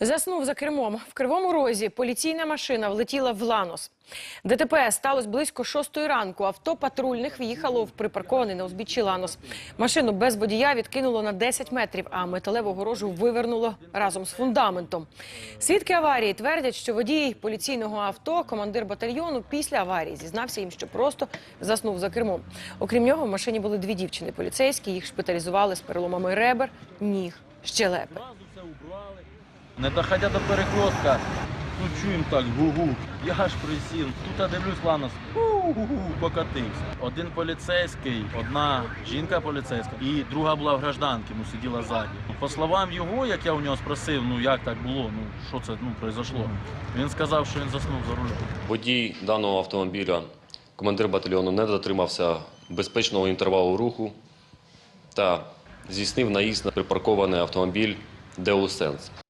Заснув за кермом. В Кривому Розі поліційна машина влетіла в Ланос. ДТП сталося близько шостої ранку. Авто патрульних в'їхало в припаркований на узбіччі Ланос. Машину без водія відкинуло на 10 метрів, а металеву огорожу вивернуло разом з фундаментом. Свідки аварії твердять, що водій поліційного авто, командир батальйону, після аварії зізнався їм, що просто заснув за кермом. Окрім нього, в машині були дві дівчини поліцейські. Їх шпиталізували з переломами ребер, ніг, щелепи. Не доходя до перекрестка, ну чуємо так, гу-гу. Я аж присів. Тут я дивлюсь Ланос, покатився. Один поліцейський, одна жінка поліцейська і друга була в гражданці, ну сиділа ззаді. По словам його, як я у нього спросив, ну як так було, ну що це ну, произошло. Він сказав, що він заснув за рулем. Водій даного автомобіля, командир батальйону, не дотримався безпечного інтервалу руху та здійснив наїзд на припаркований автомобіль Sense.